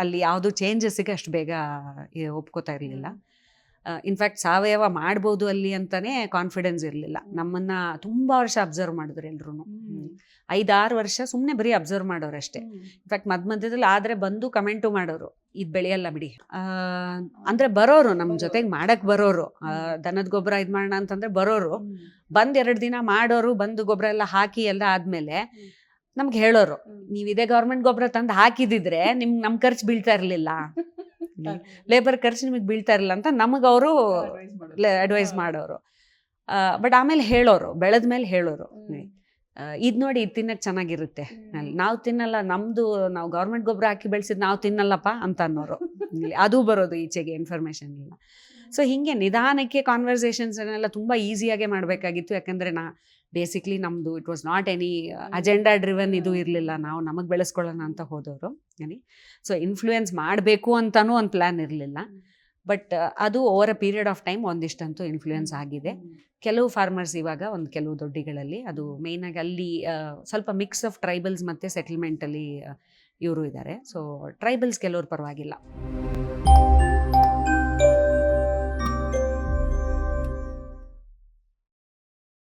ಅಲ್ಲಿ ಯಾವುದು ಚೇಂಜಸ್ಸಿಗೆ ಅಷ್ಟು ಬೇಗ ಒಪ್ಕೋತಾ ಇರಲಿಲ್ಲ. ಇನ್ಫ್ಯಾಕ್ಟ್ ಸಾವಯವ ಮಾಡ್ಬೋದು ಅಲ್ಲಿ ಅಂತಲೇ ಕಾನ್ಫಿಡೆನ್ಸ್ ಇರಲಿಲ್ಲ. ನಮ್ಮನ್ನ ತುಂಬಾ ವರ್ಷ ಅಬ್ಸರ್ವ್ ಮಾಡಿದ್ರು ಎಲ್ಲರೂ ಐದಾರು ವರ್ಷ ಸುಮ್ಮನೆ ಬರೀ ಅಬ್ಸರ್ವ್ ಮಾಡೋರು ಅಷ್ಟೇ. ಇನ್ಫ್ಯಾಕ್ಟ್ ಮಧ್ಯ ಮಧ್ಯದಲ್ಲಿ ಆದ್ರೆ ಬಂದು ಕಮೆಂಟು ಮಾಡೋರು ಇದು ಬೆಳೆಯಲ್ಲ ಬಿಡಿ. ಆ, ಅಂದ್ರೆ ಬರೋರು ನಮ್ಮ ಜೊತೆಗೆ ಮಾಡಕ್ ಬರೋರು. ದನದ ಗೊಬ್ಬರ ಇದು ಮಾಡೋಣ ಅಂತಂದ್ರೆ ಬರೋರು. ಬಂದು ಎರಡು ದಿನ ಮಾಡೋರು ಬಂದು ಗೊಬ್ಬರ ಎಲ್ಲ ಹಾಕಿ ಎಲ್ಲ ಆದ್ಮೇಲೆ ನಮ್ಗೆ ಹೇಳೋರು ನೀವು ಇದೇ ಗೌರ್ಮೆಂಟ್ ಗೊಬ್ಬರ ತಂದು ಹಾಕಿದಿದ್ರೆ ನಿಮ್ಗೆ ನಮ್ ಖರ್ಚು ಬೀಳ್ತಾ ಇರ್ಲಿಲ್ಲ. ಲೇಬರ್ ಖರ್ಚು ನಿಮಗೆ ಬೀಳ್ತಾ ಇರಲಿಲ್ಲ ಅಂತ ನಮಗೆ ಅವರು ಅಡ್ವೈಸ್ ಮಾಡೋರು. ಬಟ್ ಆಮೇಲೆ ಹೇಳೋರು ಬೆಳೆದ ಮೇಲೆ ಹೇಳೋರು. ಇದು ನೋಡಿ ಇದು ತಿನ್ನಕ್ಕೆ ಚೆನ್ನಾಗಿರುತ್ತೆ. ನಾವು ತಿನ್ನಲ್ಲ ನಮ್ದು ನಾವು ಗೌರ್ಮೆಂಟ್ ಗೊಬ್ಬರ ಹಾಕಿ ಬೆಳೆಸಿದ್ ನಾವು ತಿನ್ನಲ್ಲಪ್ಪ ಅಂತ ಅನ್ನೋರು. ಅದು ಬರೋದು ಈಚೆಗೆ ಇನ್ಫಾರ್ಮೇಶನ್ ಎಲ್ಲ ಸೊ ಹಿಂಗೆ ನಿಧಾನಕ್ಕೆ ಕಾನ್ವರ್ಸೇಷನ್ಸ್ ಎಲ್ಲ ತುಂಬ ಈಸಿಯಾಗೆ ಮಾಡಬೇಕಾಗಿತ್ತು. ಯಾಕಂದರೆ ನಾ ಬೇಸಿಕ್ಲಿ ನಮ್ಮದು it was not any agenda driven ಇದು ಇರಲಿಲ್ಲ. ನಾವು ನಮಗೆ ಬೆಳೆಸ್ಕೊಳ್ಳೋಣ ಅಂತ ಹೋದವರು ಏನಿ? ಸೊ ಇನ್ಫ್ಲೂಯೆನ್ಸ್ ಮಾಡಬೇಕು ಅಂತಲೂ ಒಂದು ಪ್ಲ್ಯಾನ್ ಇರಲಿಲ್ಲ. ಬಟ್ ಅದು over a period of time ಒಂದಿಷ್ಟಂತೂ influence ಆಗಿದೆ. ಕೆಲವು ಫಾರ್ಮರ್ಸ್ ಇವಾಗ ಒಂದು ಕೆಲವು ದೊಡ್ಡಿಗಳಲ್ಲಿ ಅದು ಮೇಯ್ನಾಗಿ ಅಲ್ಲಿ ಸ್ವಲ್ಪ ಮಿಕ್ಸ್ ಆಫ್ ಟ್ರೈಬಲ್ಸ್ ಮತ್ತು ಸೆಟಲ್ಮೆಂಟಲ್ಲಿ ಇವರು ಇದ್ದಾರೆ ಸೊ ಟ್ರೈಬಲ್ಸ್ ಕೆಲವ್ರು ಪರವಾಗಿಲ್ಲ.